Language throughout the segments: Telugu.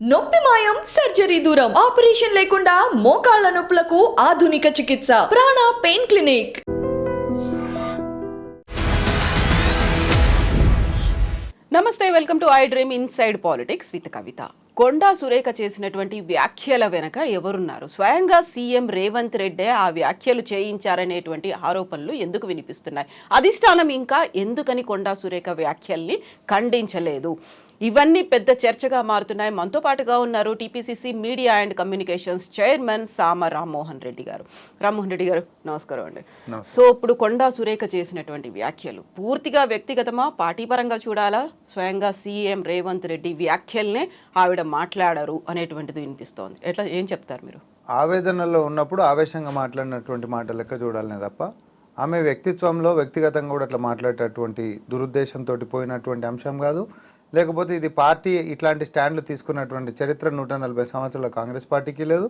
నొప్పి మాయం సర్జరీ దూరం ఆపరేషన్ లేకుండా మోకాళ్ళ నొప్పులకు ఆధునిక చికిత్స ప్రాణ పెయిన్ క్లినిక్. నమస్తే welcome to I dream inside politics with Kavitha. Konda Surekha చేసినటువంటి వ్యాఖ్యల వెనక ఎవరున్నారు? స్వయంగా సీఎం రేవంత్ రెడ్డే ఆ వ్యాఖ్యలు చేయించారనేటువంటి ఆరోపణలు ఎందుకు వినిపిస్తున్నాయి? అధిష్టానం ఇంకా ఎందుకని కొండా సురేఖ వ్యాఖ్యల్ని ఖండించలేదు? ఇవన్నీ పెద్ద చర్చగా మారుతున్నాయి. మనతో పాటుగా ఉన్నారు TPCC media and communications chairman Sama Rammohan Reddy గారు. రామ్మోహన్ రెడ్డి గారు నమస్కారం అండి. సో ఇప్పుడు కొండా సురేఖ చేసినటువంటి వ్యాఖ్యలు. పూర్తిగా వ్యక్తిగతమా పార్టీ పరంగా చూడాలా? స్వయంగా సీఎం రేవంత్ రెడ్డి వ్యాఖ్యల్నే ఆవిడ మాట్లాడారు అనేటువంటిది వినిపిస్తోంది. ఎట్లా ఏం చెప్తారు మీరు? ఆవేదనలో ఉన్నప్పుడు ఆవేశంగా మాట్లాడినటువంటి మాట లెక్క చూడాలనే తప్ప ఆమె వ్యక్తిత్వంలో వ్యక్తిగతంగా కూడా అట్లా మాట్లాడేటటువంటి దురుద్దేశంతో పోయినటువంటి అంశం కాదు. లేకపోతే ఇది పార్టీ ఇట్లాంటి స్టాండ్లు తీసుకున్నటువంటి చరిత్ర నూట నలభై సంవత్సరాల కాంగ్రెస్ పార్టీకి లేదు.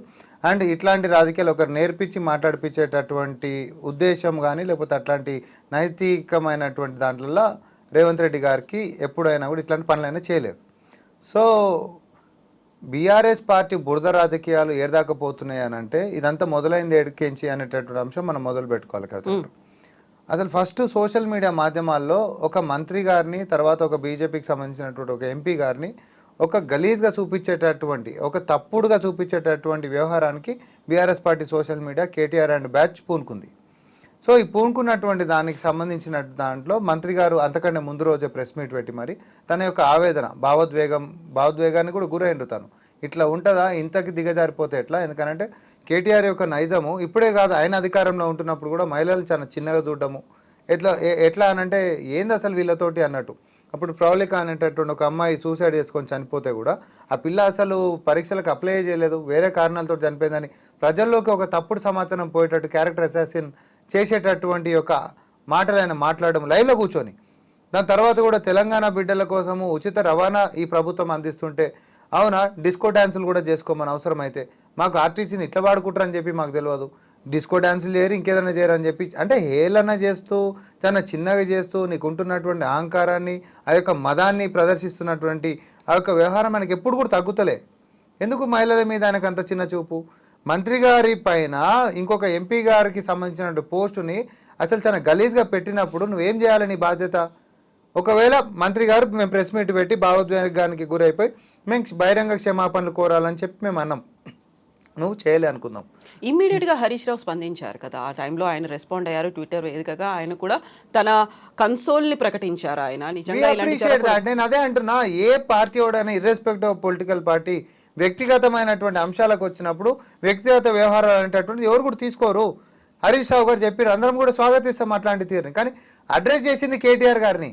అండ్ ఇట్లాంటి రాజకీయాలు ఒకరు నేర్పించి మాట్లాడిపించేటటువంటి ఉద్దేశం కానీ లేకపోతే అట్లాంటి నైతికమైనటువంటి దాంట్లో రేవంత్ రెడ్డి గారికి ఎప్పుడైనా కూడా ఇట్లాంటి పనులైనా చేయలేదు. సో బీఆర్ఎస్ పార్టీ బురద రాజకీయాలు ఏడదాకపోతున్నాయి అని అంటే ఇదంతా మొదలైంది ఏడికించి అనేటటువంటి అంశం మనం మొదలు పెట్టుకోవాలి కదా. అసలు ఫస్ట్ సోషల్ మీడియా మాధ్యమాల్లో ఒక మంత్రి గారిని తర్వాత ఒక బీజేపీకి సంబంధించినటువంటి ఒక ఎంపీ గారిని ఒక గలీజ్గా చూపించేటటువంటి ఒక తప్పుడుగా చూపించేటటువంటి వ్యవహారానికి BRS party social media KTR and batch పూనుకుంది. So ఈ పూనుకున్నటువంటి దానికి సంబంధించిన దాంట్లో మంత్రి గారు అంతకంటే ముందు రోజే ప్రెస్ మీట్ పెట్టి మరి తన యొక్క ఆవేదన భావోద్వేగం భావోద్వేగాన్ని కూడా గురైండు తను. ఇట్లా ఉంటుందా? ఇంతకి దిగజారిపోతే ఎట్లా? ఎందుకనంటే కేటీఆర్ యొక్క నైజము ఇప్పుడే కాదు ఆయన అధికారంలో ఉంటున్నప్పుడు కూడా మహిళలు చాలా చిన్నగా చూడడము. ఎట్లా ఎట్లా అనంటే ఏంది అసలు వీళ్ళతోటి అన్నట్టు. అప్పుడు ప్రౌలిక అనేటటువంటి ఒక అమ్మాయి సూసైడ్ చేసుకొని చనిపోతే కూడా ఆ పిల్ల అసలు పరీక్షలకు అప్లై చేయలేదు వేరే కారణాలతో చనిపోయిందని ప్రజల్లోకి ఒక తప్పుడు సమాచారం పోయేటట్టు క్యారెక్టర్ అసాసిన్ చేసేటటువంటి యొక్క మాటలు ఆయన మాట్లాడడం లైవ్లో కూర్చొని. దాని తర్వాత కూడా తెలంగాణ బిడ్డల కోసము ఉచిత రవాణా ఈ ప్రభుత్వం అందిస్తుంటే అవునా డిస్కో డ్యాన్సులు కూడా చేసుకోమని అవసరమైతే మాకు ఆర్టీసీని ఇట్లా వాడుకుంటారని చెప్పి మాకు తెలియదు. డిస్కో డ్యాన్సులు చేయరు ఇంకేదైనా చేయరు అని చెప్పి అంటే హేళన చేస్తూ చాలా చిన్నగా చేస్తూ నీకు ఉంటున్నటువంటి అహంకారాన్ని ఆ యొక్క మదాన్ని ప్రదర్శిస్తున్నటువంటి ఆ యొక్క వ్యవహారం మనకి ఎప్పుడు కూడా తగ్గుతలే. ఎందుకు మహిళల మీద ఆయనకు అంత చిన్న చూపు? మంత్రి గారి పైన ఇంకొక ఎంపీ గారికి సంబంధించిన పోస్టుని అసలు చాలా గలీజ్గా పెట్టినప్పుడు నువ్వేం చేయాలి నీ బాధ్యత? ఒకవేళ మంత్రి గారు మేము ప్రెస్ మీట్ పెట్టి భావోద్వేగానికి గురైపోయి మేము బహిరంగ క్షమాపణలు కోరాలని చెప్పి మేము అన్నాం. నువ్వు చేయలే అనుకుందాం. ఇమ్మీడియట్గా హరీష్ రావు స్పందించారు కదా. ఆ టైంలో ఆయన రెస్పాండ్ అయ్యారు ట్విట్టర్ వేదికగా. ఆయన కూడా తన కన్సోల్ని ప్రకటించారు ఆయన. నిజంగా. నేను అదే అంటున్నా. ఏ పార్టీ వాడైనా ఇర్రెస్పెక్ట్ ఆఫ్ పొలిటికల్ పార్టీ వ్యక్తిగతమైనటువంటి అంశాలకు వచ్చినప్పుడు వ్యక్తిగత వ్యవహారాలు అనేటటువంటి ఎవరు కూడా తీసుకోరు. హరీష్ రావు గారు చెప్పారు అందరం కూడా స్వాగతిస్తాం అట్లాంటి తీరుని. కానీ అడ్రస్ చేసింది కేటీఆర్ గారిని.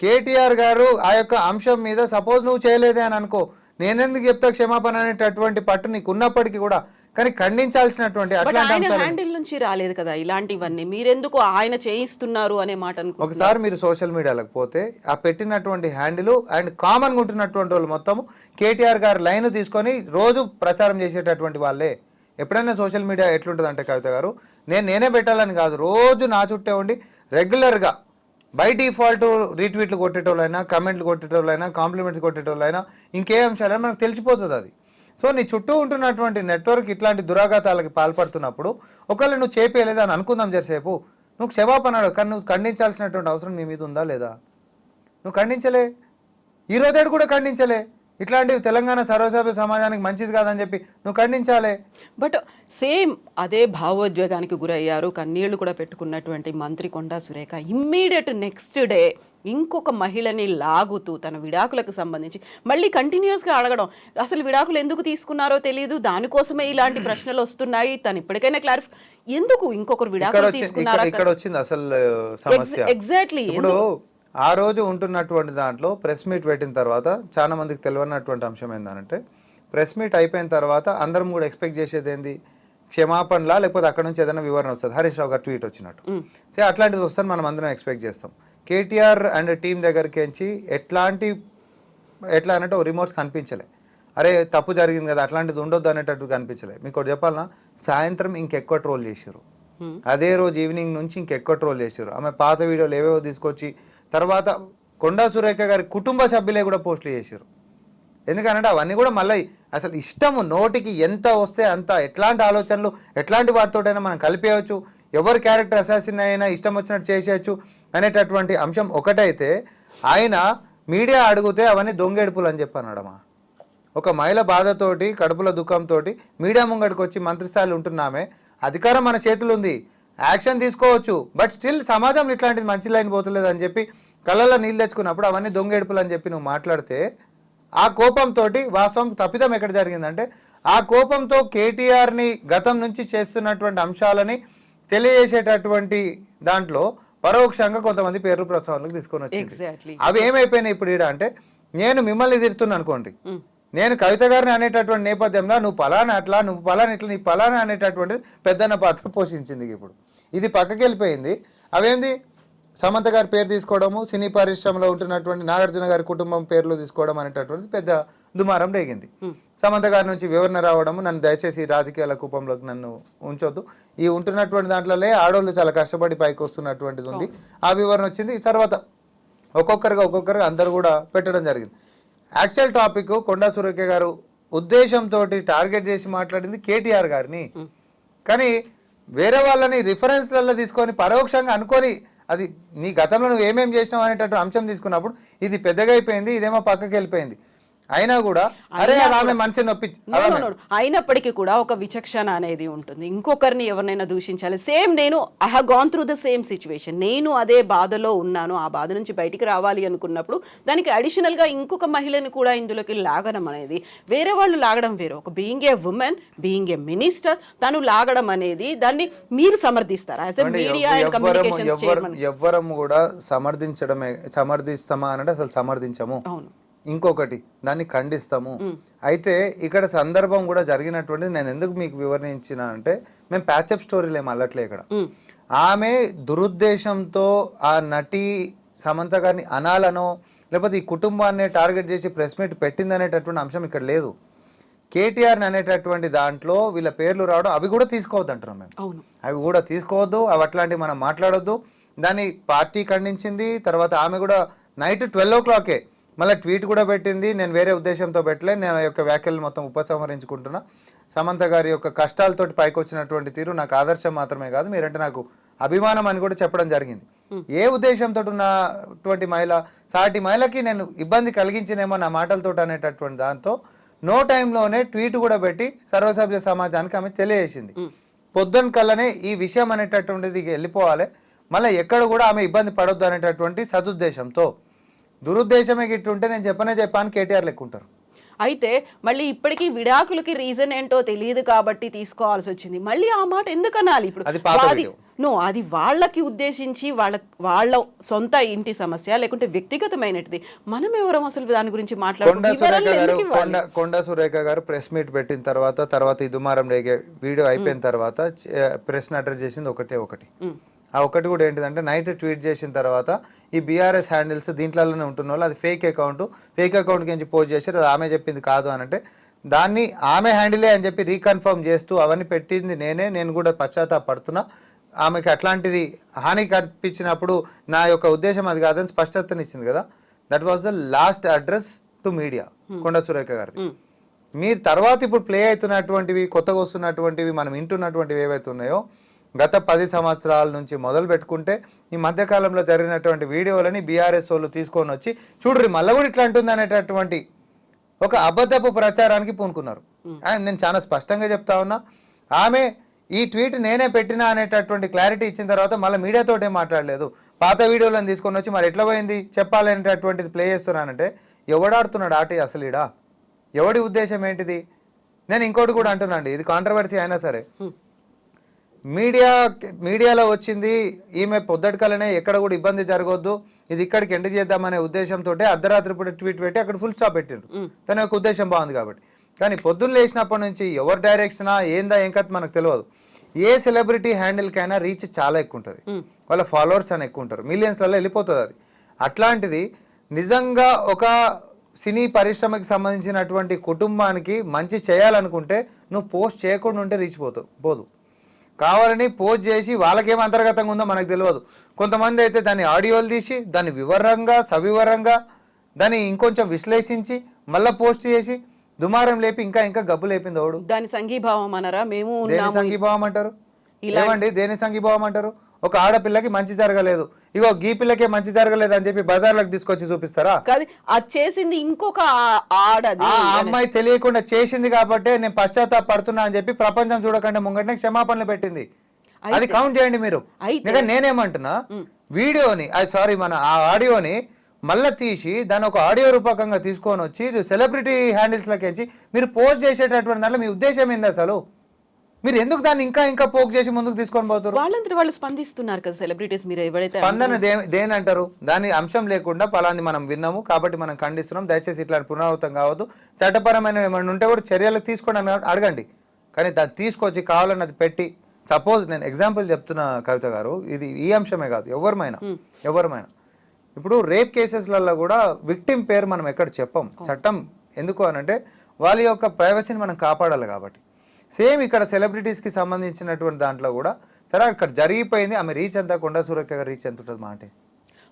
కేటీఆర్ గారు ఆ యొక్క అంశం మీద సపోజ్ నువ్వు చేయలేదే అని అనుకో. నేనెందుకు చెప్తా క్షమాపణ అనేటటువంటి పట్టు నీకు ఉన్నప్పటికీ కూడా కానీ ఖండించాల్సినటువంటి అట్లాంటి హ్యాండిల్ నుంచి రాలేదు కదా ఇలాంటివన్నీ. మీరెందుకు ఆయన చేయిస్తున్నారు అనే మాట ఒకసారి మీరు సోషల్ మీడియాలకు పోతే ఆ పెట్టినటువంటి హ్యాండిల్ అండ్ కామన్గా ఉంటున్నటువంటి వాళ్ళు మొత్తం కేటీఆర్ గారు లైన్ తీసుకొని రోజు ప్రచారం చేసేటటువంటి వాళ్ళే. ఎప్పుడైనా సోషల్ మీడియా ఎట్లుంటుంది అంటే కవిత గారు నేను నేనే పెట్టాలని కాదు రోజు నా చుట్టే ఉండి రెగ్యులర్గా బై డిఫాల్ట్ రీట్వీట్లు కొట్టేటోళ్ళైనా కమెంట్లు కొట్టేటోళ్ళైనా కాంప్లిమెంట్స్ కొట్టేటోళ్ళైనా ఇంకే అంశాలైనా మనకు తెలిసిపోతుంది అది. సో నీ చుట్టూ ఉంటున్నటువంటి నెట్వర్క్ ఇట్లాంటి దురాఘాతాలకి పాల్పడుతున్నప్పుడు ఒకవేళ నువ్వు చేపేయలేదా అని అనుకుందాం జరసేపు నువ్వు క్షమాపణాడు కానీ నువ్వు ఖండించాల్సినటువంటి అవసరం నీ మీద ఉందా లేదా? నువ్వు ఖండించలే. ఈ రోజేడు కూడా ఖండించలే. ఇట్లాంటివి తెలంగాణ సర్వసభ్య సమాజానికి మంచిది కాదని చెప్పి నువ్వు ఖండించాలే. బట్ సేమ్ అదే భావోద్వేగానికి గురయ్యారు కన్నీళ్ళు కూడా పెట్టుకున్నటువంటి మంత్రి Konda Surekha. Immediate next day ఇంకొక మహిళని లాగుతూ తన విడాకులకు సంబంధించి మళ్ళీ కంటిన్యూస్గా అడగడం. అసలు విడాకులు ఎందుకు తీసుకున్నారో తెలియదు దానికోసమే ఇలాంటి ప్రశ్నలు వస్తున్నాయి. తను ఇప్పటికైనా క్లారిఫై ఎందుకు ఇంకొకరు విడాకులు తీసుకున్నారా? ఇక్కడ వచ్చింది అసలు సమస్య. ఎగ్జాక్ట్లీ ఇప్పుడు ఆ రోజు ఉంటున్నటువంటి దాంట్లో ప్రెస్ మీట్ పెట్టిన తర్వాత చాలా మందికి తెలియనటువంటి అంశం ఏంటంటే ప్రెస్ మీట్ అయిపోయిన తర్వాత అందరం కూడా ఎక్స్పెక్ట్ చేసేది ఏంది? క్షమాపణలా లేకపోతే అక్కడ నుంచి ఏదైనా వివరణ వస్తుంది? హరీష్ రావు గారు ట్వీట్ వచ్చినట్టు. సే అట్లాంటిది వస్తుంది మనం అందరం ఎక్స్పెక్ట్ చేస్తాం. కేటీఆర్ అండ్ టీం దగ్గరికి ఎంచి ఎట్లాంటి ఎట్లా అన్నట్టు రిమోట్స్ కనిపించలే. అరే తప్పు జరిగింది కదా అట్లాంటిది ఉండొద్దు అనేటట్టు కనిపించలే. మీకు ఒకటి చెప్పాలన్నా సాయంత్రం ఇంకెక్కువ ట్రోల్ చేసారు అదే రోజు ఈవినింగ్ నుంచి ఇంకెక్కువ ట్రోల్ చేసారు ఆమె పాత వీడియోలు ఏవేవో తీసుకొచ్చి తర్వాత కొండా సురేఖ గారి కుటుంబ సభ్యులే కూడా పోస్టులు చేశారు. ఎందుకంటే అవన్నీ కూడా మళ్ళీ అసలు ఇష్టము నోటికి ఎంత వస్తే అంత ఎట్లాంటి ఆలోచనలు ఎట్లాంటి వాటితోటైనా మనం కలిపేయచ్చు ఎవరు క్యారెక్టర్ అసాసిన్ అయినా ఇష్టం వచ్చినట్టు చేసేయచ్చు అనేటటువంటి అంశం ఒకటైతే ఆయన మీడియా అడిగితే అవన్నీ దొంగెడుపులు అని చెప్పాను అడమా ఒక మహిళ బాధతోటి కడుపుల దుఃఖంతో మీడియా ముంగడికి వచ్చి మంత్రిస్థాయిలు ఉంటున్నామే అధికారం మన చేతులు ఉంది యాక్షన్ తీసుకోవచ్చు బట్ స్టిల్ సమాజంలో ఇట్లాంటిది మంచి లైన్ పోతలేదు అని చెప్పి కళ్ళల్లో నీళ్ళు తెచ్చుకున్నప్పుడు అవన్నీ దొంగ ఏడుపులు అని చెప్పి నువ్వు మాట్లాడితే ఆ కోపంతో వాస్తవం తప్పిదం ఎక్కడ జరిగిందంటే ఆ కోపంతో కేటీఆర్ని గతం నుంచి చేస్తున్నటువంటి అంశాలని తెలియజేసేటటువంటి దాంట్లో పరోక్షంగా కొంతమంది పేర్లు ప్రస్తావనలకు తీసుకొని. వచ్చింది. అవి ఏమైపోయినాయి ఇప్పుడు ఈడ అంటే నేను మిమ్మల్ని తిడుతున్నా అనుకోండి. నేను కవిత గారిని అనేటటువంటి నేపథ్యంలో నువ్వు పలానా అట్లా నువ్వు పలానా ఇట్లా నీ పలానా అనేటటువంటిది పెద్దన్న పాత్ర పోషించింది ఇప్పుడు. ఇది పక్కకి వెళ్ళిపోయింది. అవేంది? సమంత గారి పేరు తీసుకోవడము సినీ పరిశ్రమలో ఉంటున్నటువంటి నాగార్జున గారి కుటుంబం పేర్లు తీసుకోవడం అనేటటువంటిది పెద్ద దుమారం రేగింది. సమంత గారి నుంచి వివరణ రావడము నన్ను దయచేసి రాజకీయాల కూపంలోకి నన్ను ఉంచొద్దు. ఈ ఉంటున్నటువంటి దాంట్లోనే ఆడవాళ్ళు చాలా కష్టపడి పైకి వస్తున్నటువంటిది ఉంది. ఆ వివరణ వచ్చింది. తర్వాత ఒక్కొక్కరుగా ఒక్కొక్కరుగా అందరు కూడా పెట్టడం జరిగింది. యాక్చువల్ టాపిక్ కొండా సురేఖ గారు ఉద్దేశంతో టార్గెట్ చేసి మాట్లాడింది కేటీఆర్ గారిని. కానీ వేరే వాళ్ళని రిఫరెన్స్లలో తీసుకొని పరోక్షంగా అనుకొని అది నీ గతంలో నువ్వు ఏమేమి చేసినావు అనేటట్టు అంశం తీసుకున్నప్పుడు ఇది పెద్దగా అయిపోయింది ఇదేమో పక్కకి వెళ్ళిపోయింది. అయినా కూడా అరే ఆమె మనసు నొప్పి. అయినప్పటికీ కూడా ఒక విచక్షణ అనేది ఉంటుంది. ఇంకొకరిని ఎవరినైనా దూషించాలి. సేమ్ నేను I have gone through the same situation నేను అదే బాధలో ఉన్నాను. ఆ బాధ నుంచి బయటికి రావాలి అనుకున్నప్పుడు దానికి అడిషనల్గా ఇంకొక మహిళని కూడా ఇందులోకి లాగడం అనేది వేరే వాళ్ళు లాగడం వేరు. ఒక being a woman being a minister తను లాగడం అనేది దాన్ని మీరు సమర్థిస్తారా? యాజ్ మీడియా అండ్ కమ్యూనికేషన్ ఎవ్వరు కూడా సమర్థించడమే సమర్థిస్తామా అంటే అసలు సమర్థించము. అవును. ఇంకొకటి దాన్ని ఖండిస్తాము. అయితే ఇక్కడ సందర్భం కూడా జరిగినటువంటి నేను ఎందుకు మీకు వివరించిన అంటే మేము ప్యాచప్ స్టోరీలు ఏం అల్లట్లే ఇక్కడ. ఆమె దురుద్దేశంతో ఆ నటి సమంత గారిని అనాలనో లేకపోతే ఈ కుటుంబాన్ని టార్గెట్ చేసి ప్రెస్ మీట్ పెట్టిందనేటటువంటి అంశం ఇక్కడ లేదు. కేటీఆర్ అనేటటువంటి దాంట్లో వీళ్ళ పేర్లు రావడం అవి కూడా తీసుకోవద్దు అంటున్నాం మేము అవి కూడా తీసుకోవద్దు అవి అట్లాంటివి మనం మాట్లాడొద్దు. దాన్ని పార్టీ ఖండించింది తర్వాత ఆమె కూడా నైట్ ట్వెల్వ్ ఓ క్లాకే మళ్ళీ ట్వీట్ కూడా పెట్టింది. నేను వేరే ఉద్దేశంతో పెట్టలే. నేను యొక్క వ్యాఖ్యలు మొత్తం ఉపసంహరించుకుంటున్నా. సమంత గారి యొక్క కష్టాలతోటి పైకి వచ్చినటువంటి తీరు నాకు ఆదర్శం మాత్రమే కాదు. మీరంటే నాకు అభిమానం అని కూడా చెప్పడం జరిగింది. ఏ ఉద్దేశంతో ఉన్నటువంటి మహిళ సాటి మహిళకి నేను ఇబ్బంది కలిగించినేమో నా మాటలతో అనేటటువంటి దాంతో నో టైంలోనే ట్వీట్ కూడా పెట్టి సర్వసభ్య సమాజానికి ఆమె తెలియజేసింది. పొద్దున కల్లానే ఈ విషయం అనేటటువంటిది వెళ్ళిపోవాలి. మళ్ళీ ఎక్కడ కూడా ఆమె ఇబ్బంది పడొద్దు అనేటటువంటి సదుద్దేశంతో. దురుద్దేశమే గిట్టుంటే నేను చెప్పనే చెప్పాను కేటీఆర్ లెక్కుంటారు. అయితే మళ్ళీ ఇప్పటికీ విడాకులకి రీజన్ ఏంటో తెలియదు కాబట్టి తీసుకోవాల్సి వచ్చింది. మళ్ళీ ఆ మాట ఎందుకు అనాలి ఇప్పుడు? అది. నో అది వాళ్ళకి ఉద్దేశించి వాళ్ళ వాళ్ళ సొంత ఇంటి సమస్య లేకుంటే వ్యక్తిగతమైనది మనం ఎవరం అసలు దాని గురించి మాట్లాడుకుంటాం కొండ సురేఖ గారు ప్రెస్ మీట్ పెట్టిన తర్వాత తర్వాత ఈ దుమారం రేగే వీడియో అయిపోయిన తర్వాత ప్రెస్ అడ్రస్ చేసింది ఒకటే ఒకటి. ఆ ఒకటి కూడా ఏంటిదంటే నైట్ ట్వీట్ చేసిన తర్వాత ఈ బీఆర్ఎస్ హ్యాండిల్స్ దీంట్లోనే ఉంటున్న వాళ్ళు అది ఫేక్ అకౌంట్ ఫేక్ అకౌంట్ నుంచి పోస్ట్ చేశారు అది ఆమె చెప్పింది కాదు అని అంటే దాన్ని ఆమె హ్యాండిలే అని చెప్పి రీకన్ఫర్మ్ చేస్తూ అవన్నీ పెట్టింది నేనే నేను కూడా పశ్చాత్తాపడుతున్నా. ఆమెకి అట్లాంటిది హాని కల్పించినప్పుడు నా యొక్క ఉద్దేశం అది కాదని స్పష్టతనిచ్చింది కదా. That was the last address to media Konda Surekha గారిది. మీరు తర్వాత ఇప్పుడు ప్లే అవుతున్నటువంటివి కొత్తగా వస్తున్నటువంటివి మనం వింటున్నటువంటివి ఏవైతే ఉన్నాయో గత పది సంవత్సరాల నుంచి మొదలు పెట్టుకుంటే ఈ మధ్యకాలంలో జరిగినటువంటి వీడియోలని బీఆర్ఎస్ వాళ్ళు తీసుకొని వచ్చి చూడ్రి మళ్ళీ కూడా ఇట్లా అంటుంది అనేటటువంటి ఒక అబద్ధపు ప్రచారానికి పూనుకున్నారు. నేను చాలా స్పష్టంగా చెప్తా ఉన్నా. ఆమె ఈ ట్వీట్ నేనే పెట్టినా అనేటటువంటి క్లారిటీ ఇచ్చిన తర్వాత మళ్ళీ మీడియాతో ఏం మాట్లాడలేదు. పాత వీడియోలను తీసుకొని వచ్చి మరి ఎట్లా పోయింది? చెప్పాలనేటటువంటిది ప్లే చేస్తున్నానంటే ఎవడాడుతున్నాడు ఆట అసలు ఈడ? ఎవడి ఉద్దేశం ఏంటిది? నేను ఇంకోటి కూడా అంటున్నాండి ఇది కాంట్రవర్సీ అయినా సరే. మీడియా మీడియాలో వచ్చింది ఈమె పొద్దటికలనే ఎక్కడ కూడా ఇబ్బంది జరగొద్దు ఇది ఇక్కడికి ఎండ్ చేద్దామనే ఉద్దేశంతో అర్ధరాత్రి పూట ట్వీట్ పెట్టి అక్కడ ఫుల్ స్టాప్ పెట్టిండ్రు. తన యొక్క ఉద్దేశం బాగుంది కాబట్టి. కానీ పొద్దున్న లేచినప్పటి నుంచి ఎవరి డైరెక్షనా ఏందా ఏం కథ మనకు తెలియదు. ఏ సెలబ్రిటీ హ్యాండిల్కైనా రీచ్ చాలా ఎక్కువ ఉంటుంది. వాళ్ళ ఫాలోవర్స్ అని ఎక్కువ ఉంటారు. మిలియన్స్లలో వెళ్ళిపోతుంది అది. అట్లాంటిది నిజంగా ఒక సినీ పరిశ్రమకి సంబంధించినటువంటి కుటుంబానికి మంచి చేయాలనుకుంటే నువ్వు పోస్ట్ చేయకుండా ఉంటే రీచ్ పోతావు పోదు. కావాలని పోస్ట్ చేసి వాళ్ళకేం అంతర్గతంగా ఉందో మనకు తెలియదు. కొంతమంది అయితే దాన్ని ఆడియోలు తీసి దాన్ని వివరంగా సవివరంగా దాన్ని ఇంకొంచెం విశ్లేషించి మళ్ళా పోస్ట్ చేసి దుమారం లేపి ఇంకా ఇంకా గబ్బు లేపింది ఓడు దాని సంఘీభావం అనరా మేము దేని సంఘీభావం అంటారు? ఏమండి? దేని సంఘీభావం అంటారు? ఒక ఆడపిల్లకి మంచి జరగలేదు. ఇగో గీ పిల్లకే మంచి జరగలేదు అని చెప్పి బజార్లకు తీసుకొచ్చి చూపిస్తారా? కాదు అది చేసింది ఇంకొక ఆ- ఆడది. ఆ అమ్మాయి తెలియకుండా చేసింది కాబట్టి నేను పశ్చాత్తాపడుతున్నా అని చెప్పి ప్రపంచం చూడకుండా ముంగటనే క్షమాపణలు పెట్టింది. అది కౌంట్ చేయండి మీరు. నేనేమంటున్నా వీడియోని అది సారీ మన ఆ ఆడియోని మళ్ళీ తీసి దాన్ని ఒక ఆడియో రూపకంగా తీసుకొని వచ్చి సెలబ్రిటీ హ్యాండిల్స్లోకి వచ్చి మీరు పోస్ట్ చేసేటటువంటి దాంట్లో మీ ఉద్దేశం ఏంది అసలు? మీరు ఎందుకు దాన్ని ఇంకా ఇంకా పోక్ చేసి ముందుకు తీసుకొని పోతారు వాళ్ళంతా వాళ్ళు స్పందిస్తున్నారు కదా సెలబ్రిటీస్ మీరు ఎవరైతే స్పందన దే దేనంటారు? దాని అంశం లేకుండా పలాంది మనం విన్నాము కాబట్టి మనం ఖండిస్తున్నాం. దయచేసి ఇట్లాంటి పునరావృతం కావద్దు. చట్టపరమైన ఏమైనా ఉంటే కూడా చర్యలకు తీసుకోండి అడగండి. కానీ దాన్ని తీసుకొచ్చి కావాలని అది పెట్టి సపోజ్ నేను ఎగ్జాంపుల్ చెప్తున్నా కవిత గారు ఇది ఈ అంశమే కాదు ఎవరిమైనా ఎవరిమైనా. ఇప్పుడు రేప్ కేసెస్లలో కూడా విక్టిమ్ పేరు మనం ఎక్కడ చెప్పం? చట్టం ఎందుకు అనంటే వాళ్ళ యొక్క ప్రైవసీని మనం కాపాడాలి కాబట్టి. సేమ్ ఇక్కడ సెలబ్రిటీస్కి సంబంధించినటువంటి దాంట్లో కూడా సరే అక్కడ జరిగిపోయింది. ఆమె రీచ్ అంతా కొండ సూరక్క గారి రీచ్ ఎంత ఉంటుంది మా అంటే?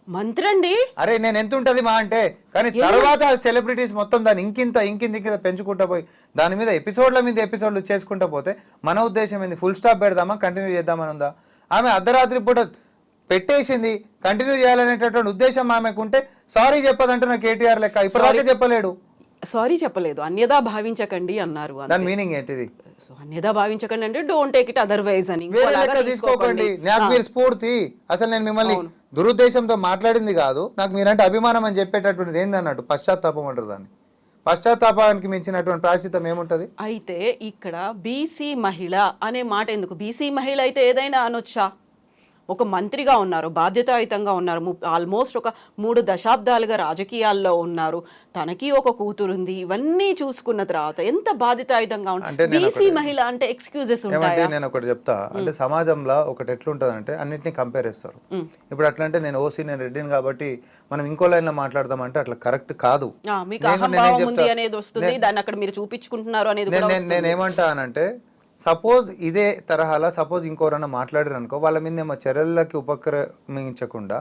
మంత్రి అండి అరే నేను ఎంత ఉంటుంది మా అంటే? కానీ తర్వాత సెలబ్రిటీస్ మొత్తం దాన్ని ఇంకింత ఇంకింత ఇంకింత పెంచుకుంటా పోయి దాని మీద ఎపిసోడ్ల మీద ఎపిసోడ్లు చేసుకుంటా పోతే మన ఉద్దేశం ఏంది? ఫుల్ స్టాప్ పెడదామా? కంటిన్యూ చేద్దామని ఉందా? ఆమె అర్ధరాత్రి పూట పెట్టేసింది. కంటిన్యూ చేయాలనేటటువంటి ఉద్దేశం ఆమెకు ఉంటే సారీ చెప్పదంటున్న కేటీఆర్ లెక్క. ఇప్పటిదాకా చెప్పలేడు. సారీ చెప్పలేదు. అన్యదా భావించకండి అన్నారు. దాని మీనింగ్ ఏంటిది? సో అన్యదా భావించకండి అంటే డోంట్ టేక్ ఇట్ అదర్వైజ్ అని. వేరే లెక్క తీసుకోకండి. నాకు మీరు స్ఫూర్తి. అసలు నేను మిమ్మల్ని దురుద్దేశంతో మాట్లాడింది కాదు. నాకు మీరంటే అభిమానం అని చెప్పేటటువంటిది ఏంది అన్నట్టు? పశ్చాత్తాపం అంటారు దాన్ని. పశ్చాత్తాపానికి మించినటువంటి ప్రాశ్చితం ఏముంటది? అయితే ఇక్కడ బీసీ మహిళ అనే మాట ఎందుకు? బీసీ మహిళ అయితే ఏదైనా అనొచ్చా? ఒక మంత్రిగా ఉన్నారు బాధ్యతాయుతంగా ఉన్నారు. ఆల్మోస్ట్ ఒక మూడు దశాబ్దాలుగా రాజకీయాల్లో ఉన్నారు. తనకి ఒక కూతురు ఉంది ఇవన్నీ చూసుకున్న తర్వాత ఎంత బాధ్యతాయుతంగా అంటే ఉంటారు బీసీ మహిళ అంటే ఎక్స్క్యూజెస్ ఉంటాయా? నేను ఒకటి చెప్తా. అంటే సమాజంలో ఒకటి ఎట్లుంటది అంటే అన్నిటిని కంపేర్ చేస్తారు. ఇప్పుడు అట్లా అంటే నేను ఓసీ నేను రెడ్డిని కాబట్టి మనం ఇంకో లైన్లో మాట్లాడదాం అంటే అట్లా కరెక్ట్ కాదు. మీకు అహంభావం ఉంది అనేది వస్తుంది. దాన్ని అక్కడ మీరు చూపించుకుంటున్నారు అనేది నేను ఏమంటా అనంటే సపోజ్ ఇదే తరహాలో సపోజ్ ఇంకోరన్నా మాట్లాడారు అనుకో వాళ్ళ మీద ఏమో చర్యలకి ఉపక్రమించకుండా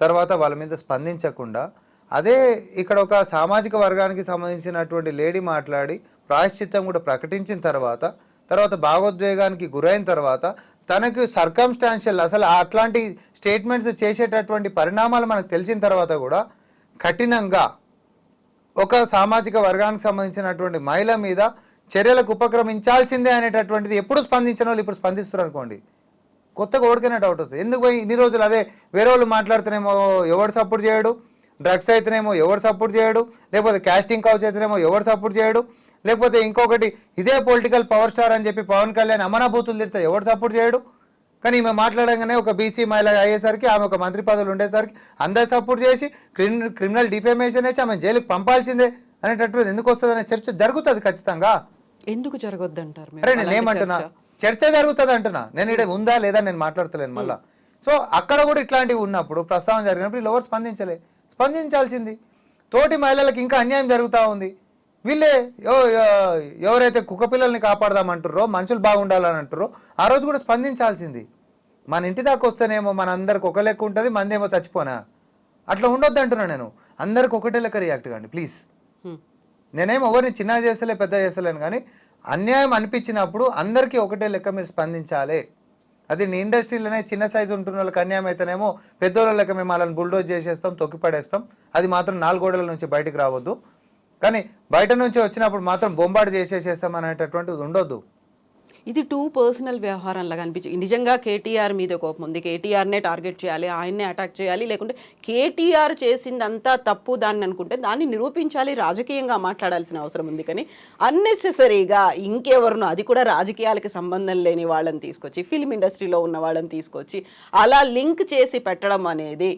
తర్వాత వాళ్ళ మీద స్పందించకుండా అదే ఇక్కడ ఒక సామాజిక వర్గానికి సంబంధించినటువంటి లేడీ మాట్లాడి ప్రాయశ్చిత్తం కూడా ప్రకటించిన తర్వాత తర్వాత భావోద్వేగానికి గురైన తర్వాత తనకు సర్కమ్స్టాన్షియల్ అసలు అట్లాంటి స్టేట్మెంట్స్ చేసేటటువంటి పరిణామాలు మనకు తెలిసిన తర్వాత కూడా కఠినంగా ఒక సామాజిక వర్గానికి సంబంధించినటువంటి మహిళ మీద చర్యలకు ఉపక్రమించాల్సిందే అనేటటువంటిది ఎప్పుడు స్పందించిన వాళ్ళు ఇప్పుడు స్పందిస్తారు అనుకోండి. కొత్తగా ఓడికైనా డౌట్ వస్తుంది. ఎందుకు పోయి ఇన్ని రోజులు అదే వేరే వాళ్ళు మాట్లాడితేనేమో ఎవడు సపోర్ట్ చేయడు? డ్రగ్స్ అయితేనేమో ఎవరు సపోర్ట్ చేయడు? లేకపోతే క్యాస్టింగ్ కౌచ్ అయితేనేమో ఎవరు సపోర్ట్ చేయడు? లేకపోతే ఇంకొకటి ఇదే పొలిటికల్ పవర్ స్టార్ అని చెప్పి పవన్ కళ్యాణ్ అమనాభూతులు తిరితే ఎవరు సపోర్ట్ చేయడు? కానీ ఈమె మాట్లాడంగానే ఒక బీసీ మహిళ అయ్యేసరికి ఆమె ఒక మంత్రి పదవులు ఉండేసరికి అందరు సపోర్ట్ చేసి క్రిమినల్ క్రిమినల్ డిఫేమేషన్ వేసి ఆమె జైలుకి పంపాల్సిందే అనేటటువంటి ఎందుకు వస్తుంది అనే చర్చ జరుగుతుంది ఖచ్చితంగా. ఎందుకు జరగొద్దు అంటారు అరే నేను ఏమంటున్నా? చర్చ. జరుగుతుంది అంటున్నా. నేను ఇక్కడ ఉందా లేదా నేను మాట్లాడతలేను మళ్ళా. సో అక్కడ కూడా ఇట్లాంటివి ఉన్నప్పుడు ప్రస్తావన జరిగినప్పుడు వీళ్ళు ఎవరు స్పందించలే. స్పందించాల్సింది. తోటి మహిళలకు ఇంకా అన్యాయం జరుగుతూ ఉంది. వీళ్ళే ఎవ- ఎవ- ఎవరైతే కుక్క పిల్లల్ని కాపాడదామంటారో మనుషులు బాగుండాలని అంటారో ఆ రోజు కూడా స్పందించాల్సింది. మన ఇంటి దాకా వస్తేనేమో మన అందరికి ఒక లెక్క ఉంటుంది మందేమో చచ్చిపోనా? అట్లా ఉండొద్దు అంటున్నా నేను. అందరికి ఒకటే లెక్క రియాక్ట్ కండి ప్లీజ్. నేనేం ఎవరిని చిన్న చేస్తలే పెద్ద చేస్తలేను కానీ అన్యాయం అనిపించినప్పుడు అందరికీ ఒకటే లెక్క మీరు స్పందించాలి. అది నీ ఇండస్ట్రీలోనే చిన్న సైజు ఉంటున్న వాళ్ళకి అన్యాయం అయితేనేమో పెద్దోళ్ళ లెక్క మేము వాళ్ళని బుల్డోజ్ చేసేస్తాం తొక్కిపడేస్తాం. అది మాత్రం నాలుగోడల నుంచి బయటికి రావద్దు. కానీ బయట నుంచి వచ్చినప్పుడు మాత్రం బొంబాటు చేసేసేస్తాం అనేటటువంటిది ఉండొద్దు. ఇది టూ పర్సనల్ వ్యవహారంలాగా అనిపించింది నిజంగా కేటీఆర్ మీద కోపం ఉంది. కేటీఆర్నే టార్గెట్ చేయాలి ఆయన్నే అటాక్ చేయాలి లేకుంటే కేటీఆర్ చేసిందంతా తప్పు దాన్ని అనుకుంటే దాన్ని నిరూపించాలి రాజకీయంగా మాట్లాడాల్సిన అవసరం ఉంది. కానీ అన్నెసెసరీగా ఇంకెవరినో అది కూడా రాజకీయాలకి సంబంధం లేని వాళ్ళని తీసుకొచ్చి ఫిల్మ్ ఇండస్ట్రీలో ఉన్న వాళ్ళని తీసుకొచ్చి అలా లింక్ చేసి పెట్టడం అనేది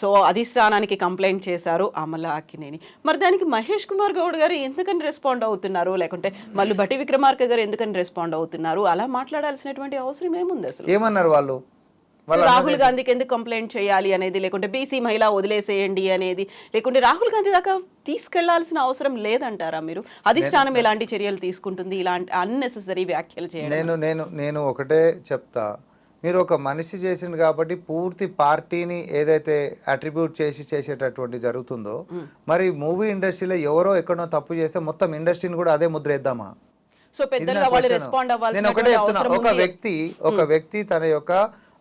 సో అధిష్టానానికి కంప్లైంట్ చేశారు అమల అక్కినేని. మరి దానికి మహేష్ కుమార్ గౌడ్ గారు ఎందుకని రెస్పాండ్ అవుతున్నారు? లేకుంటే మళ్ళీ బట్టి విక్రమార్క గారు ఎందుకని రెస్పాండ్ అవుతున్నారు? అలా మాట్లాడాల్సినటువంటి అవసరం ఏముంది అసలు? ఏమన్నారు వాళ్ళు? రాహుల్ గాంధీకి ఎందుకు కంప్లైంట్ చేయాలి అనేది లేకుంటే బీసీ మహిళ వదిలేసేయండి అనేది లేకుంటే రాహుల్ గాంధీ దాకా తీసుకెళ్ళాల్సిన అవసరం లేదంటారా మీరు? అధిష్టానం ఎలాంటి చర్యలు తీసుకుంటుంది? ఇలాంటి అన్నెసెసరీ వ్యాఖ్యలు చేయడం. నేను నేను నేను ఒకటే చెప్తా. మీరు ఒక మనిషి చేసింది కాబట్టి పూర్తి పార్టీని ఏదైతే అట్రిబ్యూట్ చేసి చేసేటటువంటి జరుగుతుందో మరి మూవీ ఇండస్ట్రీలో ఎవరో ఎక్కడో తప్పు చేస్తే మొత్తం ఇండస్ట్రీని కూడా అదే ముద్ర వేద్దామా సో పెద్దలుగా వాళ్ళు నేను ఒకటే చెప్తున్నా ఒక. వ్యక్తి ఒక వ్యక్తి తన యొక్క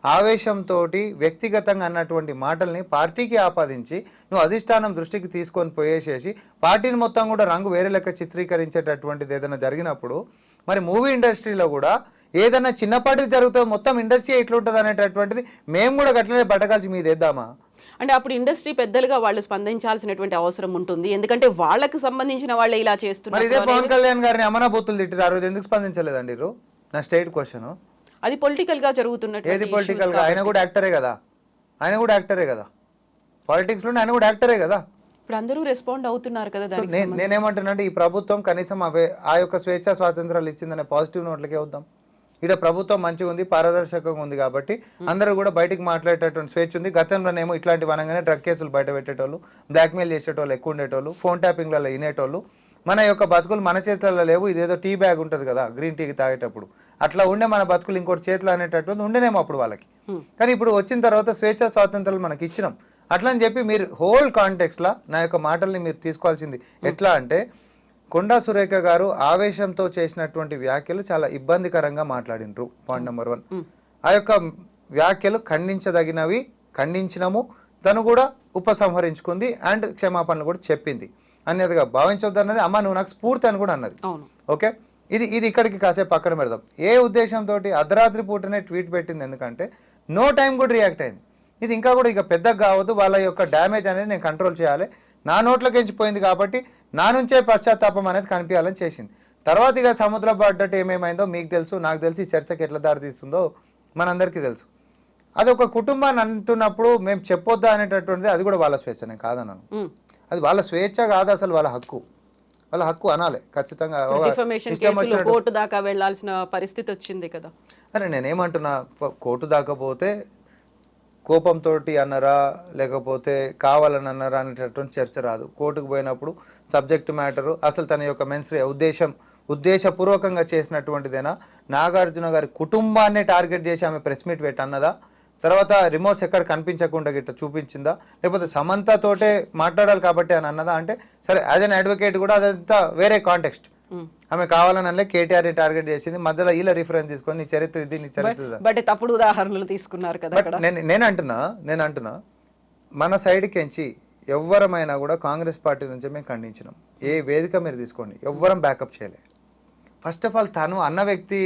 ఆవేశంతో వ్యక్తిగతంగా అన్నటువంటి మాటల్ని పార్టీకి ఆపాదించి నువ్వు అధిష్టానం దృష్టికి తీసుకొని పోయేసేసి పార్టీని మొత్తం కూడా రంగు వేరే లెక్క చిత్రీకరించేటటువంటిది ఏదైనా జరిగినప్పుడు మరి మూవీ ఇండస్ట్రీలో కూడా ఏదైనా చిన్నపాటి జరుగుతుంది మొత్తం ఇండస్ట్రీ ఎట్లుంటుంది అనేటటువంటిది మేము కూడా గట్లనే బట్టకాల్చి మీద వేద్దామా? అంటే అప్పుడు ఇండస్ట్రీ పెద్దలుగా వాళ్ళు స్పందించాల్సినటువంటి అవసరం ఉంటుంది. ఎందుకంటే వాళ్ళకి సంబంధించిన వాళ్ళే ఇలా మరి ఇదే చేస్తున్నారు పవన్ కళ్యాణ్ గారిని అమనా బూతులు తిట్టారు ఆ రోజు ఎందుకు స్పందించలేదండి నా స్టేట్ క్వశ్చన్. అది పొలిటికల్గా జరుగుతున్నట్టు ఏది పొలిటికల్గా ఆయన కూడా యాక్టరే కదా. ఆయన కూడా యాక్టరే కదా. పాలిటిక్స్లో ఆయన కూడా యాక్టరే కదా. ఇప్పుడు అందరూ రెస్పాండ్ అవుతున్నారు కదా సో దానికి నేను నేనేమంటున్నానంటే ఈ ప్రభుత్వం కనీసం ఆ యొక్క స్వేచ్ఛ స్వాతంత్రాలు ఇచ్చిందనే పాజిటివ్ నోట్లకే వద్దాం. ఇక్కడ ప్రభుత్వం మంచిగా ఉంది పారదర్శకంగా ఉంది కాబట్టి అందరూ కూడా బయటికి మాట్లాడేటటువంటి స్వేచ్ఛ ఉంది. గతంలోనేమో ఇట్లాంటి వనంగానే డ్రగ్ కేసులు బయట పెట్టేటోళ్ళు బ్లాక్మెయిల్ చేసేటోళ్ళు ఎక్కువ ఉండేటోళ్ళు ఫోన్ ట్యాపింగ్లలో వినేటోళ్ళు. మన యొక్క బతుకులు మన చేతులలో లేవు ఇదేదో టీ బ్యాగ్ ఉంటుంది కదా గ్రీన్ టీకి తాగేటప్పుడు. అట్లా ఉండే మన బతుకులు ఇంకోటి చేతులు అనేటటువంటి ఉండేనేమో అప్పుడు వాళ్ళకి. కానీ ఇప్పుడు వచ్చిన తర్వాత స్వేచ్ఛ స్వాతంత్రాలు మనకి ఇచ్చినాం. అట్లా అని చెప్పి మీరు హోల్ కాంటెక్స్లా నా యొక్క మాటల్ని మీరు తీసుకోవాల్సింది ఎట్లా అంటే కొండా సురేఖ గారు ఆవేశంతో చేసినటువంటి వ్యాఖ్యలు చాలా ఇబ్బందికరంగా మాట్లాడినరు పాయింట్ నెంబర్ వన్ ఆ యొక్క వ్యాఖ్యలు ఖండించదగినవి ఖండించినము తను కూడా ఉపసంహరించుకుంది అండ్ క్షమాపణలు కూడా చెప్పింది. అన్నదిగా భావించొద్దు అన్నది అమ్మ నువ్వు నాకు స్ఫూర్తి అని కూడా అన్నది. ఓకే ఇది ఇది ఇక్కడికి కాసేపు పక్కన పెడదాం. ఏ ఉద్దేశంతో అర్ధరాత్రి పూటనే ట్వీట్ పెట్టింది ఎందుకంటే నో టైం కూడా రియాక్ట్ అయింది. ఇది ఇంకా కూడా ఇక పెద్దగా కావద్దు వాళ్ళ యొక్క డ్యామేజ్ అనేది నేను కంట్రోల్ చేయాలి. నా నోట్లోకి పోయింది కాబట్టి నా నుంచే పశ్చాత్తాపం అనేది కనిపించాలని చేసింది. తర్వాత ఇక సముద్రం పడ్డట్టు ఏమేమైందో మీకు తెలుసు నాకు తెలిసి ఈ చర్చకి ఎట్లా దారితీస్తుందో మనందరికీ తెలుసు. అది ఒక కుటుంబాన్ని అంటున్నప్పుడు మేము చెప్పొద్దా అనేటటువంటిది అది కూడా వాళ్ళ స్వేచ్ఛ నేను కాదన్నాను. అది వాళ్ళ స్వేచ్ఛ కాదు అసలు వాళ్ళ హక్కు. వాళ్ళ హక్కు అనాలి ఖచ్చితంగా కోర్టు దాకా వెళ్ళాల్సిన పరిస్థితి వచ్చింది కదా. అరే నేనేమంటున్నా కోర్టు దాకపోతే కోపంతో అన్నరా లేకపోతే కావాలని అన్నరా అనేటటువంటి చర్చ రాదు. కోర్టుకు పోయినప్పుడు సబ్జెక్ట్ మ్యాటరు అసలు తన యొక్క మెన్స్రీ ఉద్దేశం ఉద్దేశపూర్వకంగా చేసినటువంటిదేనా? నాగార్జున గారి కుటుంబాన్నే టార్గెట్ చేసి ఆమె ప్రెస్ మీట్ పెట్టి అన్నదా తర్వాత రిమోట్స్ ఎక్కడ కనిపించకుండా గిట్ట చూపించిందా? లేకపోతే సమంతతోటే మాట్లాడాలి కాబట్టి అని అన్నదా? అంటే సరే యాజ్ అన్ అడ్వకేట్ కూడా అదంతా వేరే కాంటెక్స్ట్. ఆమె కావాలని అనలే కేటీఆర్ని టార్గెట్ చేసింది. మధ్యలో వీళ్ళ రిఫరెన్స్ తీసుకొని నీ చరిత్ర ఇది నీ చరిత్ర. బట్ తప్పుడు ఉదాహరణలు తీసుకున్నారు కదా నేను నేను అంటున్నా నేను అంటున్నా మన సైడ్కి ఎంచి ఎవ్వరమైనా కూడా కాంగ్రెస్ పార్టీ నుంచి మేము ఖండించినాం. ఏ వేదిక మీరు తీసుకోండి. ఎవ్వరం బ్యాకప్ చేయలే. ఫస్ట్ ఆఫ్ ఆల్ తను అన్న వ్యక్తి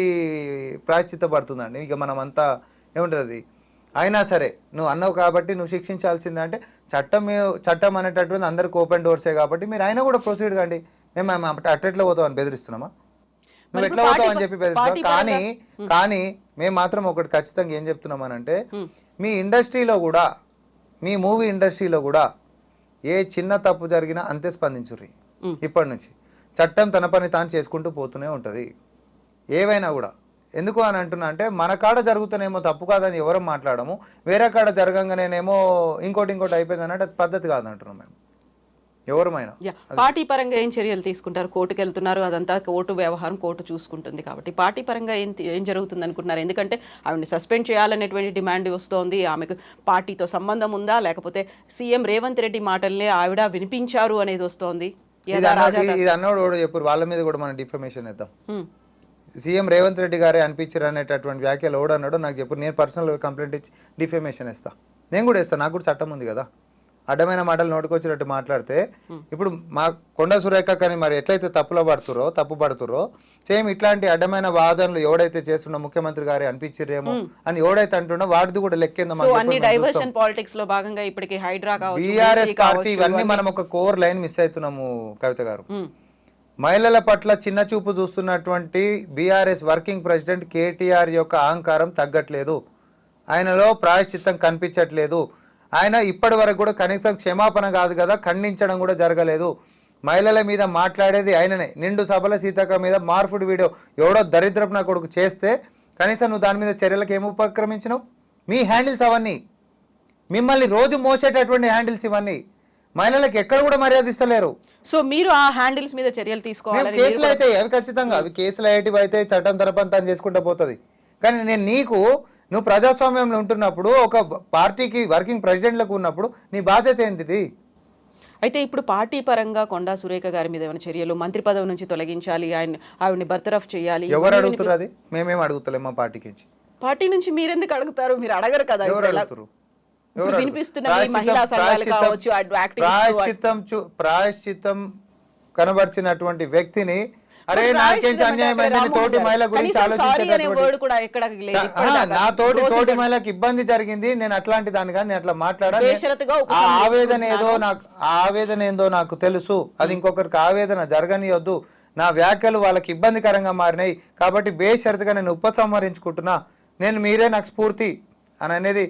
ప్రాయశ్చిత్త పడుతుందండి ఇక మనం అంతా ఏముంటుంది అది? అయినా సరే నువ్వు అన్నావు కాబట్టి నువ్వు శిక్షించాల్సిందే అంటే చట్టం చట్టం అనేటటువంటి అందరికి ఓపెన్ డోర్సే కాబట్టి మీరు అయినా కూడా ప్రొసీడ్ కండి. మేము మేము అట్ట- అట్టెట్లా పోతావు అని బెదిరిస్తున్నామా? నువ్వు ఎట్లా పోతావు అని చెప్పి పార్టీ కానీ కానీ మేము మాత్రం ఒకటి ఖచ్చితంగా ఏం చెప్తున్నామనంటే మీ ఇండస్ట్రీలో కూడా మీ మూవీ ఇండస్ట్రీలో కూడా ఏ చిన్న తప్పు జరిగినా అంతే స్పందించుర్రి. ఇప్పటి నుంచి. చట్టం తన పని తాను చేసుకుంటూ పోతూనే ఉంటుంది. ఏవైనా కూడా. ఎందుకు అని అంటున్నా అంటే మన కాడ జరుగుతానేమో తప్పు కాదని ఎవరం మాట్లాడము. వేరే కాడ జరగంగానేమో ఇంకోటి ఇంకోటి అయిపోయింది అన్నట్టు అది పద్ధతి కాదంటున్నాం మేము. ఎవరమైనా పార్టీ పరంగా ఏం చర్యలు తీసుకుంటారు? కోర్టుకు వెళ్తున్నారు అదంతా కోర్టు వ్యవహారం కోర్టు చూసుకుంటుంది కాబట్టి. పార్టీ పరంగా ఏం ఏం జరుగుతుంది అనుకుంటున్నారు ఎందుకంటే ఆవిడని సస్పెండ్ చేయాలనేటువంటి డిమాండ్ వస్తోంది. ఆమెకు పార్టీతో సంబంధం ఉందా? లేకపోతే సీఎం రేవంత్ రెడ్డి మాటల్నే ఆవిడ వినిపించారు అనేది వస్తోంది. ఇది యథా రాజా అన్నోడు ఇది అన్నోడు కూడా చెప్పు వాళ్ళ మీద కూడా మనం డిఫమేషన్ ఇద్దాం. సీఎం రేవంత్ రెడ్డి గారే అనిపించారు అనేటటువంటి వ్యాఖ్యలు ఎవడు అన్నాడో నాకు చెప్పు. నేను పర్సనల్ కంప్లైంట్ ఇచ్చి డిఫమేషన్ ఇస్తా నేను కూడా ఇస్తాను నాకు కూడా చట్టం ఉంది కదా. అడ్డమైన మాటలు నోటుకొచ్చినట్టు మాట్లాడితే ఇప్పుడు మా కొండ సురేఖ కానీ మరి ఎట్లయితే తప్పులో పడుతురో తప్పు పడుతురో సేమ్ ఇట్లాంటి అడ్డమైన వాదనలు ఎవడైతే చేస్తున్న ముఖ్యమంత్రి గారి అనిపించిరేమో అని ఎవడైతే అంటున్నా వాడిది కూడా లెక్కేందో పాలిటిక్స్లో భాగంగా ఇప్పటికి హైడ్రా బీఆర్ఎస్ పార్టీ ఇవన్నీ మనం ఒక కోర్ లైన్ మిస్ అవుతున్నాము కవిత గారు. మహిళల పట్ల చిన్న చూపు చూస్తున్నటువంటి బీఆర్ఎస్ వర్కింగ్ ప్రెసిడెంట్ కేటీఆర్ యొక్క అహంకారం తగ్గట్లేదు. ఆయనలో ప్రాయశ్చిత్తం కనిపించట్లేదు. ఆయన ఇప్పటి వరకు కూడా కనీసం క్షమాపణ కాదు కదా ఖండించడం కూడా జరగలేదు. మహిళల మీద మాట్లాడేది ఆయననే. నిండు సభల సీతక్క మీద మార్ఫుడ్ వీడియో ఎవడో దరిద్రపు నా కొడుకు చేస్తే కనీసం నువ్వు దాని మీద చర్యలకు ఏమి ఉపక్రమించినావు? మీ హ్యాండిల్స్ అవన్నీ. మిమ్మల్ని రోజు మోసేటటువంటి హ్యాండిల్స్ ఇవన్నీ. మహిళలకు ఎక్కడ కూడా మర్యాద ఇస్తలేరు. సో మీరు ఆ హ్యాండిల్స్ మీద చర్యలు మేము తీసుకోవాలని కేసులు అయితే అవి ఖచ్చితంగా అవి కేసులు అయ్యేటివి అయితే చట్టం తరపని తను చేసుకుంటూ పోతుంది. కానీ నేను నీకు నువ్వు ప్రజాస్వామ్యంలో ఉంటున్నప్పుడు ఒక పార్టీకి వర్కింగ్ ప్రెసిడెంట్లకు ఉన్నప్పుడు నీ బాధ్యత ఏంటిది? అయితే ఇప్పుడు పార్టీ పరంగా కొండా సురేఖ గారి మీద ఏమైనా చర్యలు మంత్రి పదవి నుంచి తొలగించాలి ఆయన ఆవిడని బర్తరఫ్ చేయాలి ఎవరు ఇవన్నీ అడుగుతున్నారు అది? మేమేం అడుగుతలేం మా పార్టీకి పార్టీ నుంచి మీరెందుకు అడుగుతారు? మీరు అడగరు కదా ఎవరు అడుగుతారు? ప్రాయశ్చిత్తం- ప్రాయశ్చిత్తం కనబరిచినటువంటి వ్యక్తిని అరే ప్రాయశ్చిత్తం అన్యాయం అయిందని తోటి మహిళ గురించి ఆలోచించేటటువంటి. నా తోటి తోటి మహిళకి ఇబ్బంది జరిగింది. నేను అట్లాంటి దాని కానీ నేను అట్లా మాట్లాడాను బేషరతుగా ఆ. ఆవేదన ఏదో నాకు ఆ ఆవేదన ఏందో నాకు తెలుసు. అది ఇంకొకరికి ఆవేదన జరగనియొద్దు. నా వ్యాఖ్యలు వాళ్ళకి ఇబ్బందికరంగా మారినాయి. కాబట్టి బేషరతుగా నేను ఉపసంహరించుకుంటున్నా. నేను మీరే నాకు స్ఫూర్తి అని అనేది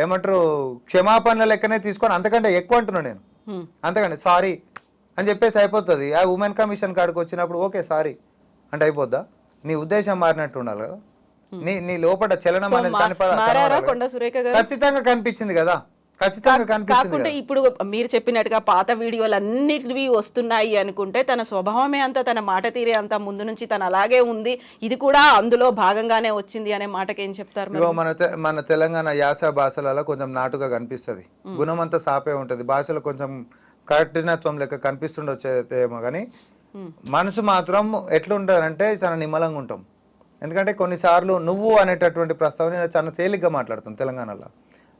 ఏమంటారు క్షమాపణల లెక్కనే తీసుకొని అంతకంటే ఎక్కువ అంటున్నాను నేను. హ్మ్. అంతకంటే సారీ అని చెప్పేసి అయిపోతుంది. ఆ ఉమెన్ కమిషన్ కాడికి వచ్చినప్పుడు ఓకే సారీ అంటే అయిపోద్దా? నీ ఉద్దేశం మారినట్టు ఉండాలి కదా. నీ నీ లోపల చలనం అనేది? ఖచ్చితంగా కనిపించింది కదా. కదా. ఇప్పుడు మీరు చెప్పినట్టుగా పాత వీడియోలు అన్నిటివి వస్తున్నాయి అనుకుంటే తన స్వభావమే అంతా తన మాట తీరే అంతా ముందు నుంచి తను అలాగే ఉంది. ఇది కూడా అందులో భాగంగానే వచ్చింది అనే మాటకి ఏం చెప్తారు మన మన తెలంగాణ యాస భాషలలో కొంచెం నాటుగా కనిపిస్తుంది. గుణం అంతా సాపే ఉంటుంది. భాషలో కొంచెం కఠినత్వం లెక్క కనిపిస్తుండొచ్చేమో కానీ మనసు మాత్రం ఎట్లుంటారంటే చాలా నిమ్మలంగా ఉంటాం ఎందుకంటే కొన్నిసార్లు నువ్వు అనేటటువంటి ప్రస్తావన చాలా తేలిగ్గా మాట్లాడుతాం తెలంగాణలో.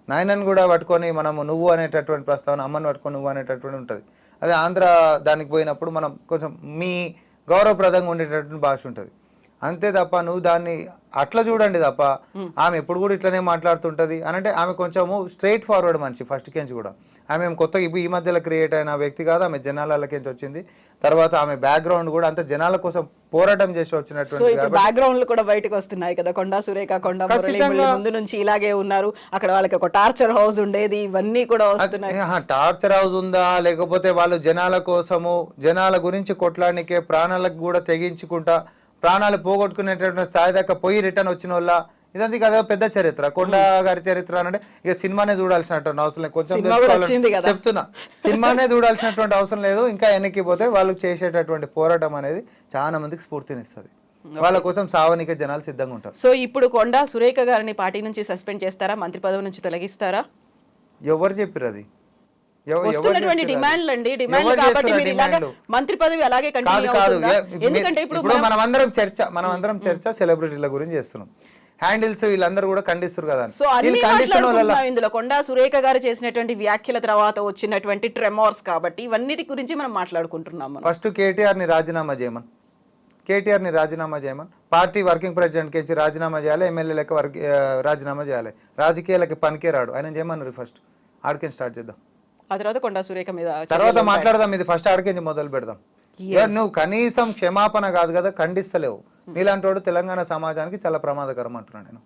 నాయనని కూడా పట్టుకొని మనము నువ్వు అనేటటువంటి ప్రస్తావన అమ్మని పట్టుకొని నువ్వు అనేటటువంటి ఉంటుంది. అదే ఆంధ్ర దానికి పోయినప్పుడు మనం కొంచెం మీ గౌరవప్రదంగా ఉండేటటువంటి భాష ఉంటుంది. అంతే తప్ప నువ్వు దాన్ని అట్లా చూడండి తప్ప. ఆమె ఎప్పుడు కూడా ఇట్లనే మాట్లాడుతుంటది. అని అంటే ఆమె కొంచెము స్ట్రైట్ ఫార్వర్డ్ మనిషి ఫస్ట్ కెంచి కూడా. ఆమె కొత్తగా ఇప్పుడు ఈ మధ్యలో క్రియేట్ అయిన వ్యక్తి కాదు ఆమె జనాలకించి వచ్చింది. తర్వాత ఆమె బ్యాక్గ్రౌండ్ కూడా అంత జనాల కోసం పోరాటం చేసి వచ్చినటువంటి బ్యాక్గ్రౌండ్ కూడా బయటకు వస్తున్నాయి కదా. కొండా సురేఖ కొండ ముందు నుంచి ఇలాగే ఉన్నారు. అక్కడ వాళ్ళకి ఒక టార్చర్ హౌస్ ఉండేది. ఇవన్నీ కూడా వస్తున్నాయి. టార్చర్ హౌస్ ఉందా? లేకపోతే వాళ్ళు జనాల కోసము జనాల గురించి కొట్లాడనికే ప్రాణాలకు కూడా తెగించుకుంటా ప్రాణాలు పోగొట్టుకునేటటువంటి స్థాయి దాకా పోయి రిటర్న్ వచ్చిన వాళ్ళ ఇదంతా కదా పెద్ద చరిత్ర. కొండ గారి చరిత్ర అంటే ఇక సినిమానే చూడాల్సినటువంటి అవసరం లేదు. కొంచెం. చెప్తున్నా. సినిమానే చూడాల్సినటువంటి అవసరం లేదు. ఇంకా వెనక్కి పోతే వాళ్ళు చేసేటటువంటి పోరాటం అనేది చాలా మందికి స్ఫూర్తినిస్తుంది. వాళ్ళ కోసం సావనికే జనాలు సిద్ధంగా ఉంటారు. సో ఇప్పుడు కొండా సురేఖ గారిని పార్టీ నుంచి సస్పెండ్ చేస్తారా? మంత్రి పదవి నుంచి తొలగిస్తారా? ఎవరు చెప్పారు అది? వస్తున్నటువంటి? డిమాండ్లు అండి ఎవరు కాబట్టి మీరు ఇలాగా? మంత్రి పదవి అలాగే కాదు కంటిన్యూ కాదు. ఎందుకంటే ఇప్పుడు ఇప్పుడు మనం- మనం అందరం చర్చ మనం అందరం చర్చ సెలబ్రిటీల గురించి చేస్తున్నాం. హ్యాండిల్స్ వీళ్ళందరూ కూడా ఖండిస్తారు కదా సో ఇందులో. కొండా సురేఖ గారు చేసినటువంటి వ్యాఖ్యల తర్వాత వచ్చినటువంటి ట్రెమోర్స్ కాబట్టి ఇవన్నిటి గురించి మనం మాట్లాడుకుంటున్నాం ఫస్ట్ కేటీఆర్ని రాజీనామా చేయమని. కేటీఆర్ని రాజీనామా చేయమని. పార్టీ వర్కింగ్ ప్రెసిడెంట్కి ఇచ్చి రాజీనామా చేయాలి ఎమ్మెల్యే లెక్క వర్క్ రాజీనామా చేయాలి. రాజకీయాలకి పనికే రాడు. ఆయన చేయమన్నారు ఫస్ట్. ఆడికి స్టార్ట్ చేద్దాం? ఆ తర్వాత కొండా సురేఖ మీద తర్వాత మాట్లాడదాం ఇది ఫస్ట్ ఆడికి మొదలు పెడదాం. నువ్వు కనీసం క్షమాపణ కాదు కదా ఖండిస్తలేవు. నీలాంటి వాడు తెలంగాణ సమాజానికి చాలా ప్రమాదకరం అంటున్నాను నేను.